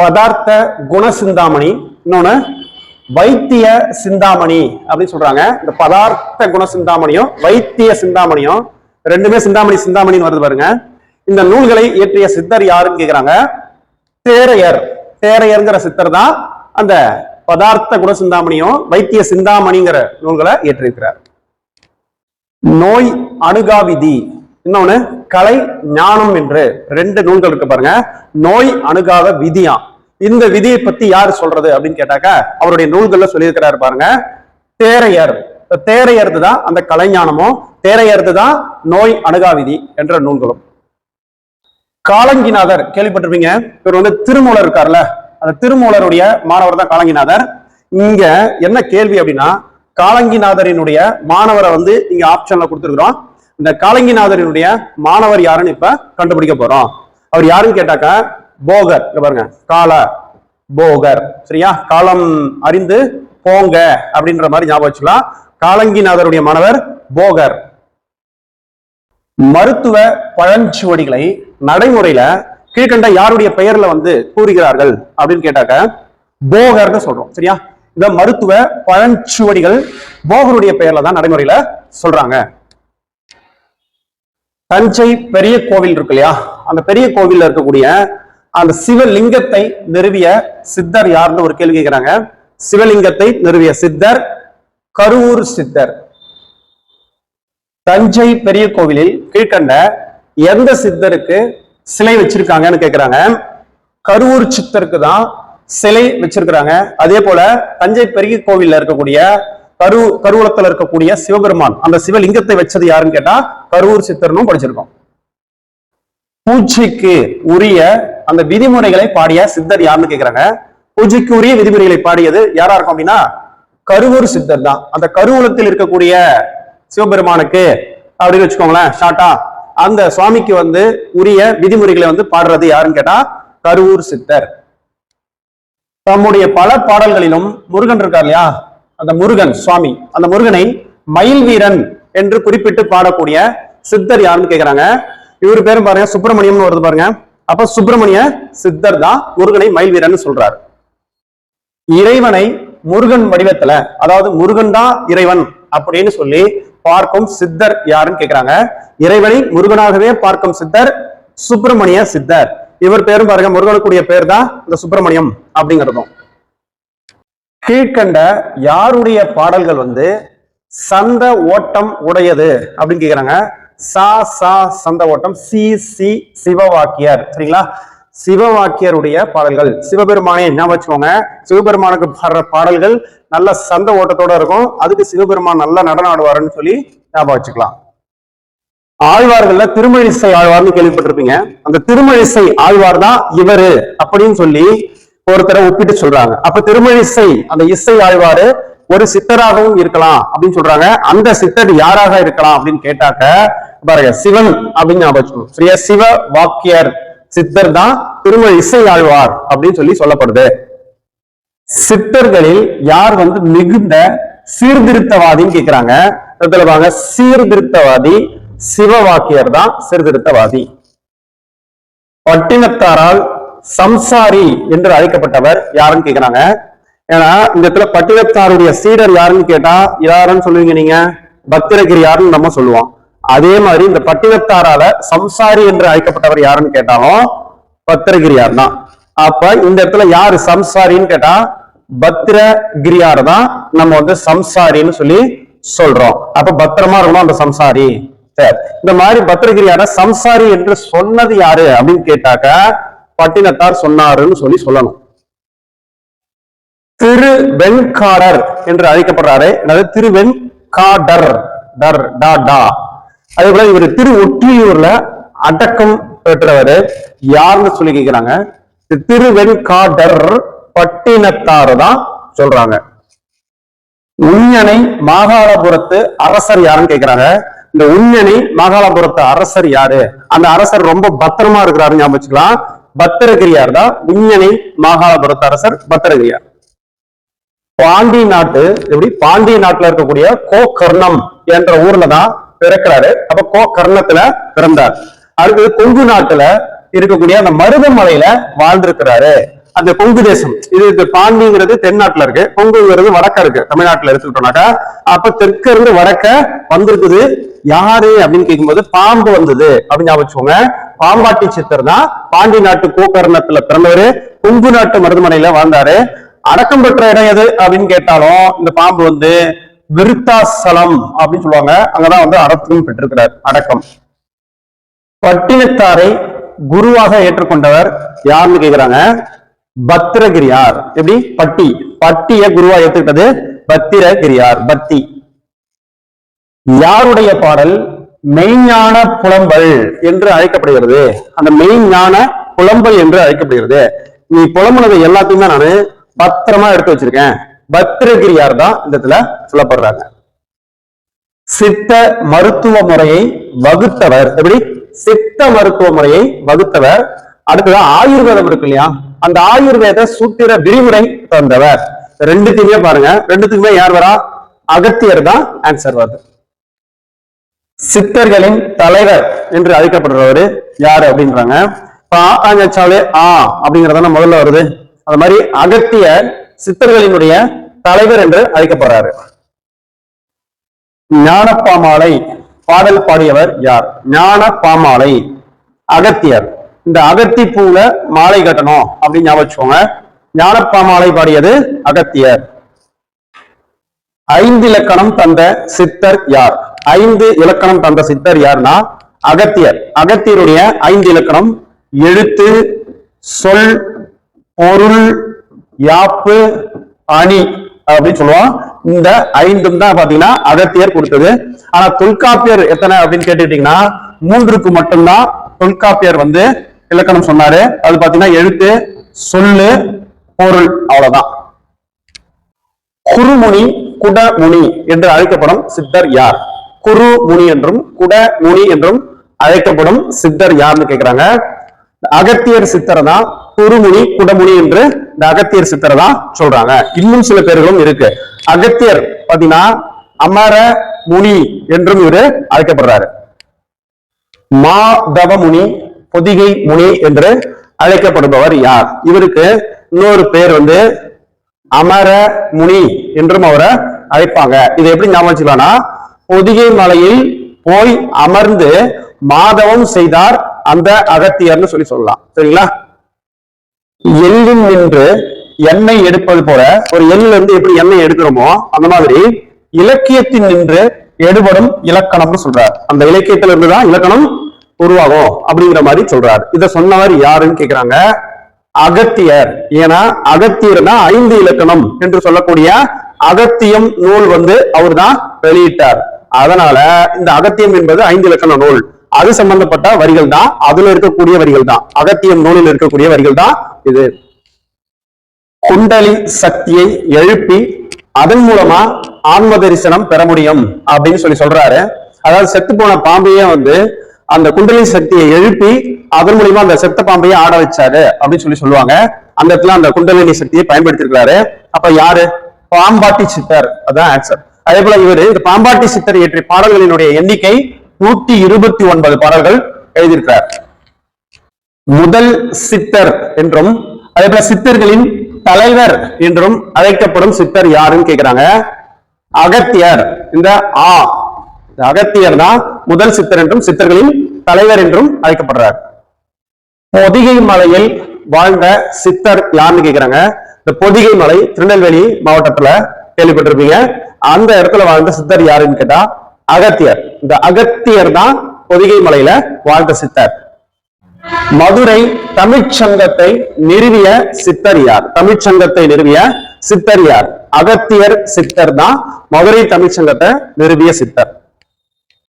பதார்த்த குண சிந்தாமணி இன்னொன்னு வைத்திய சிந்தாமணி அப்படின்னு சொல்றாங்க. இந்த பதார்த்த குண சிந்தாமணியும் வைத்திய சிந்தாமணியும் ரெண்டுமே சிந்தாமணி சிந்தாமணின்னு வருது பாருங்க. இந்த நூல்களை இயற்றிய சித்தர் யாருன்னு கேக்குறாங்க? தேரையர். தேரையர்ங்கிற சித்தர் தான் அந்த பதார்த்த குண சிந்தாமணியும் வைத்திய சிந்தாமணிங்கிற நூல்களை இயற்றியிருக்கிறார் நோய் அணுகா விதி இன்னொன்னு கலை ஞானம் என்று ரெண்டு நூல்கள் இருக்கு பாருங்க. நோய் அணுகாத விதியா? இந்த விதியை பத்தி யார் சொல்றது அப்படின்னு கேட்டாக்கா அவருடைய நூல்கள்ல சொல்லியிருக்கிறாரு பாருங்க. தேரையர். தேரையர்து தான் அந்த கலைஞானமும் தேரையர்து தான் நோய் அணுகா விதி என்ற நூல்களும். காலங்கிநாதர் கேள்விப்பட்டிருப்பீங்க? இவர் வந்து திருமூலர் இருக்கார்ல. அந்த திருமூலருடைய மாணவர் தான் காலங்கிநாதர். இங்க என்ன கேள்வி அப்படின்னா காலங்கிநாதரினுடைய மாணவரை வந்து இங்க ஆப்ஷன்ல கொடுத்துருக்குறோம். இந்த காலங்கிநாதரினுடைய மாணவர் யாருன்னு இப்ப கண்டுபிடிக்க போறோம். அவர் யாருன்னு கேட்டாக்க போகர். இங்க பாருங்க. கால போகர். சரியா? காலம் அறிந்து போங்க அப்படின்ற மாதிரி ஞாபகம் வச்சுக்கலாம். காலங்கிநாதருடைய மாணவர் போகர். மருத்துவ பழஞ்சுவடிகளை நடைமுறையில கீழ்கண்ட யாருடைய பெயர்ல வந்து கூறுகிறார்கள் அப்படின்னு கேட்டாக்க போகர்னு சொல்றோம். சரியா? இந்த மருத்துவ பழஞ்சுவடிகள் போகருடைய பெயர்ல தான் நடைமுறையில சொல்றாங்க. தஞ்சை பெரிய கோவில் இருக்கு இல்லையா? அந்த பெரிய கோவில்ல இருக்கக்கூடிய அந்த சிவலிங்கத்தை நிறுவிய சித்தர் யாருன்னு ஒரு கேள்வி கேட்கிறாங்க சிவலிங்கத்தை நிறுவிய சித்தர் கருவூர் சித்தர். தஞ்சை பெரிய கோவிலில் கீழ்கண்ட எந்த சித்தருக்கு சிலை வச்சிருக்காங்கன்னு கேட்கிறாங்க கருவூர் சித்தருக்கு தான் சிலை வச்சிருக்கிறாங்க. அதே போல தஞ்சை பெரிய கோவில்ல இருக்கக்கூடிய கரு கருவூலத்தில் இருக்கக்கூடிய சிவபெருமான் அந்த சிவலிங்கத்தை வச்சது யாருன்னு கேட்டா கருவூர் சித்தர்னும் படிச்சிருக்கோம். பூஜைக்கு உரிய அந்த விதிமுறைகளை பாடிய சித்தர் யாருன்னு கேக்குறாங்க? பூஜைக்கு உரிய விதிமுறைகளை பாடியது யாரா இருக்கும் அப்படின்னா கருவூர் சித்தர் தான். அந்த கருவூலத்தில் இருக்கக்கூடிய சிவபெருமானுக்கு அப்படின்னு வச்சுக்கோங்களேன் ஷார்ட்டா அந்த சுவாமிக்கு வந்து உரிய விதிமுறைகளை வந்து பாடுறது யாருன்னு கேட்டா கருவூர் சித்தர். தம்முடைய பல பாடல்களிலும் முருகன் இருக்கார் இல்லையா? அந்த முருகன் சுவாமி அந்த முருகனை மயில் வீரன் என்று குறிப்பிட்டு பாடக்கூடிய சித்தர் யாருன்னு கேக்குறாங்க. இவர் பேரும் பாருங்க சுப்பிரமணியம்னு வருது பாருங்க. அப்ப சுப்பிரமணிய சித்தர் தான் முருகனை மயில் வீரன் சொல்றாரு. இறைவனை முருகன் வடிவத்துல அதாவது முருகன் தான் இறைவன் அப்படின்னு சொல்லி பார்க்கும் சித்தர் யாருன்னு கேக்குறாங்க. இறைவனை முருகனாகவே பார்க்கும் சித்தர் சுப்பிரமணிய சித்தர். இவர் பேரும் பாருங்க முருகனுக்குரிய பேர் தான் இந்த சுப்பிரமணியம் அப்படிங்கிறதும். கீழ்கண்ட யாருடைய பாடல்கள் வந்து சந்த ஓட்டம் உடையது அப்படின்னு கேக்குறாங்க. சா சா சந்த ஓட்டம் சி சி சிவவாக்கியர். சரிங்களா? சிவவாக்கியருடைய பாடல்கள். சிவபெருமானை ஞாபகம் வச்சுக்கோங்க. சிவபெருமானுக்கு பாடுற பாடல்கள் நல்ல சந்த ஓட்டத்தோட இருக்கும். அதுக்கு சிவபெருமான் நல்லா நடனம் ஆடுவாருன்னு சொல்லி ஞாபகம் வச்சுக்கலாம். ஆழ்வார்கள்ல திருமழிசை ஆழ்வார்னு கேள்விப்பட்டிருப்பீங்க. அந்த திருமழிசை ஆழ்வார் தான் இவரு அப்படின்னு சொல்லி ஒருத்தரை ஒப்பிட்டு சொல்றாங்க. அப்ப திருமழிசை அந்த இசை ஆழ்வாரு ஒரு சித்தராகவும் இருக்கலாம் அப்படின்னு சொல்றாங்க. அந்த சித்தர் யாராக இருக்கலாம் அப்படின்னு கேட்டாக்க பாருங்க சிவன் அப்படின்னு ஞாபகம் ஸ்ரீய சிவ வாக்கியர் சித்தர் தான் திருமண இசை ஆழ்வார் அப்படின்னு சொல்லி சொல்லப்படுது. சித்தர்களில் யார் வந்து மிகுந்த சீர்திருத்தவாதின்னு கேக்குறாங்க. சீர்திருத்தவாதி சிவ சீர்திருத்தவாதி தான் சீர்திருத்தவாதி. பட்டினத்தாரால் சம்சாரி என்று அழைக்கப்பட்டவர் யாருன்னு கேக்குறாங்க? ஏன்னா இந்த இடத்துல பட்டினத்தாருடைய சீடர் யாருன்னு கேட்டா யாருன்னு சொல்லுவீங்க நீங்க பத்திரகிரியார்னு நம்ம சொல்லுவோம். அதே மாதிரி இந்த பட்டினத்தாரால சம்சாரி என்று அழைக்கப்பட்டவர் யாருன்னு கேட்டாலும் பத்திரகிரியார் தான் அப்ப இந்த இடத்துல யாரு சம்சாரின்னு கேட்டா பத்திரகிரியார் தான் நம்ம வந்து சம்சாரின்னு சொல்லி சொல்றோம். அப்ப பத்திரமா இருக்கணும் அந்த சம்சாரி. சரி. இந்த மாதிரி பத்திரகிரியார சம்சாரி என்று சொன்னது யாரு அப்படின்னு கேட்டாக்க பட்டினத்தார் சொன்னாருன்னு சொல்லி சொல்லணும். திரு வெண்காடர் என்று அழைக்கப்படுறாரு. அதாவது திரு வெண்காடர் டர் டா டா. அதே போல இவர் திரு ஒற்றியூர்ல அடக்கம் பெற்றவர் யாருன்னு சொல்லி கேட்கிறாங்க திரு வெண்காடர் பட்டினத்தார் தான் சொல்றாங்க. உஞ்சனை மாகாளபுரத்து அரசர் யாருன்னு கேட்கிறாங்க இந்த உஞ்சனை மாகாளபுரத்து அரசர் யாரு? அந்த அரசர் ரொம்ப பத்திரமா இருக்கிறாரு ஞாபகம் வச்சுக்கலாம். பத்திரகிரியார் தான் உஞ்சனை மாகாணபுரத்து அரசர் பத்திரகிரியார். பாண்டி நாட்டு எப்படி? பாண்டிய நாட்டுல இருக்கக்கூடிய கோகர்ணம் என்ற ஊர்ல தான் பிறக்கிறாரு. அப்ப கோகர்ணத்துல பிறந்தார். அடுத்தது கொங்கு நாட்டுல இருக்கக்கூடிய அந்த மருதமலையில வாழ்ந்திருக்கிறாரு. அந்த கொங்கு தேசம் இது இது பாண்டிங்கிறது தென்னாட்டுல இருக்கு. கொங்குங்கிறது வடக்க இருக்கு தமிழ்நாட்டுல எடுத்துக்கிட்டோம்னாக்கா. அப்ப தெற்க இருந்து வடக்க வந்திருக்குது யாரு அப்படின்னு கேட்கும்போது பாம்பு வந்தது அப்படின்னு ஞாபகம் வச்சுக்கோங்க. பாம்பாட்டி சித்தர் தான் பாண்டி நாட்டு கோகர்ணத்துல பிறந்தவரு. கொங்கு நாட்டு மருதுமனையில வாழ்ந்தாரு. அடக்கம் பெற்ற இடம் எது அப்படின்னு கேட்டாலும் இந்த பாம்பு வந்து விருத்தாசலம் அப்படின்னு சொல்லுவாங்க. அங்கதான் வந்து அடக்கம் பெற்றிருக்கிறார். அடக்கம். பட்டினத்தாரை குருவாக ஏற்றுக்கொண்டவர் யாருன்னு கேக்குறாங்க? பத்திரகிரியார். எப்படி? பட்டி. பட்டிய குருவா ஏற்றுக்கிட்டது பத்திரகிரியார். பத்தி யாருடைய பாடல்? மெய்ஞான புலம்பல் என்று அழைக்கப்படுகிறது. அந்த மெய்ஞான புலம்பல் என்று அழைக்கப்படுகிறது. நீ புலம்புனது எல்லாத்தையுமே நானு பத்திரமா எடுத்து வச்சிருக்கேன். பத்திரகிரியார் தான் இந்த இடத்துல சொல்லப்படுறாங்க. சித்த மருத்துவ முறையை வகுத்தவர். எப்படி? சித்த மருத்துவ முறையை வகுத்தவர். அடுத்தது ஆயுர்வேதம் இருக்கு இல்லையா? அந்த ஆயுர்வேத சூத்திர விரிவுரை தந்தவர். ரெண்டுத்தையுமே பாருங்க. ரெண்டுத்துக்குமே யார் வரா? அகத்தியர் தான் ஆன்சர் வருது. சித்தர்களின் தலைவர் என்று அழைக்கப்படுறவர் யாரு அப்படின்றாங்க? இப்ப ஆ ஆ அப்படிங்கறதான முதல்ல வருது. அது மாதிரி அகத்தியர் சித்தர்களினுடைய தலைவர் என்று அழைக்கப்படுறாரு. ஞானப்பாமாலை பாடல் பாடியவர் யார்? ஞானப்பாமாலை அகத்தியர். இந்த அகத்தி பூல மாலை கட்டணும் அப்படின்னு ஞாபகம் வச்சுக்கோங்க. ஞானப்பாமாலை பாடியது அகத்தியர். ஐந்து இலக்கணம் தந்த சித்தர் யார்? ஐந்து இலக்கணம் தந்த சித்தர் யார்னா அகத்தியர். அகத்தியருடைய ஐந்து இலக்கணம் எழுத்து சொல் பொருள் யாப்பு அணி அப்படின்னு சொல்லுவோம். இந்த ஐந்தும் தான் பாத்தீங்கன்னா அகத்தியர் கொடுத்தது. ஆனா தொல்காப்பியர் எத்தனை அப்படின்னு கேட்டுக்கிட்டீங்கன்னா மூன்றுக்கு மட்டும்தான் தொல்காப்பியர் வந்து இலக்கணம் சொன்னாரு. அது பாத்தீங்கன்னா எழுத்து சொல்லு பொருள் அவ்வளவுதான். குருமுனி குடமுனி என்று அழைக்கப்படும் சித்தர் யார்? குருமுனி என்றும் குடமுனி என்றும் அழைக்கப்படும் சித்தர் யாருன்னு கேக்குறாங்க? அகத்தியர் சித்தரை தான் குருமுனி குடமுனி என்று இந்த அகத்தியர் சித்தரை தான் சொல்றாங்க. இன்னும் சில பேர்களும் இருக்கு. அகத்தியர் பாத்தீங்கன்னா அமர முனி என்றும் இவரு அழைக்கப்படுறாரு. மாதவ முனி பொதிகை முனி என்று அழைக்கப்படுபவர் யார்? இவருக்கு இன்னொரு பேர் வந்து அமர முனி என்றும் அவரை அழைப்பாங்க. இதை எப்படி ஞாபகம் வச்சுக்கலாம்னா பொதிகை மலையில் போய் அமர்ந்து மாதவம் செய்தார் அந்த அகத்தியர்னு சொல்லி சொல்லலாம். சரிங்களா? எள்ளில் நின்று எண்ணெய் எடுப்பது போல ஒரு எள்ளில் இருந்து எப்படி எண்ணெய் எடுக்கிறோமோ அந்த மாதிரி இலக்கியத்தின் நின்று எடுபடும் இலக்கணம்னு சொல்றார். அந்த இலக்கியத்துல இருந்து தான் இலக்கணம் உருவாகும் அப்படிங்கிற மாதிரி சொல்றார். இதை சொன்னவர் யாருன்னு கேக்குறாங்க? அகத்தியர். ஏன்னா அகத்தியர்னா ஐந்து இலக்கணம் என்று சொல்லக்கூடிய அகத்தியம் நூல் வந்து அவர் தான் வெளியிட்டார். அதனால இந்த அகத்தியம் என்பது ஐந்து இலக்கண நூல். அது சம்பந்தப்பட்ட வரிகள் தான் அதுல இருக்கக்கூடிய வரிகள் தான் அகத்தியம் நூலில் இருக்கக்கூடிய வரிகள் தான் இது. குண்டலி சக்தியை எழுப்பி அதன் மூலமா ஆன்ம தரிசனம் பெற முடியும் அப்படின்னு சொல்லி சொல்றாரு. அதாவது செத்து போன பாம்பையே வந்து அந்த குண்டலி சக்தியை எழுப்பி அதன் மூலியமா அந்த செத்த பாம்பையே ஆட வச்சாரு அப்படின்னு சொல்லி சொல்லுவாங்க. அந்த இடத்துல அந்த குண்டலினி சக்தியை பயன்படுத்திருக்கிறாரு. அப்ப யாரு? பாம்பாட்டி சித்தர். அதான் ஆன்சர் அதே போல இவர் இந்த பாம்பாட்டி சித்தர் இயற்றிய பாடல்களினுடைய எண்ணிக்கை நூத்தி இருபத்தி ஒன்பது பாடல்கள் எழுதியிருக்கிறார். முதல் சித்தர் என்றும் அதே போல சித்தர்களின் தலைவர் என்றும் அழைக்கப்படும் சித்தர் யாருன்னு கேக்குறாங்க? அகத்தியர். இந்த ஆ அகத்தியர் தான் முதல் சித்தர் என்றும் சித்தர்களின் தலைவர் என்றும் அழைக்கப்படுறார். பொதிகை மலையில் வாழ்ந்த சித்தர் யாருன்னு கேக்குறாங்க? இந்த பொதிகை மலை திருநெல்வேலி மாவட்டத்துல கேள்விப்பட்டிருப்பீங்க. அந்த இடத்துல வாழ்ந்த சித்தர் யாருன்னு கேட்டா அகத்தியர். இந்த அகத்தியர் தான் பொதிகை மலையில வாழ்ந்த சித்தர். மதுரை தமிழ்ச்சங்கத்தை நிறுவிய சித்தர் யார்? தமிழ்ச்சங்கத்தை நிறுவிய சித்தர் யார்? அகத்தியர் சித்தர் தான் மதுரை தமிழ்ச்சங்கத்தை நிறுவிய சித்தர்.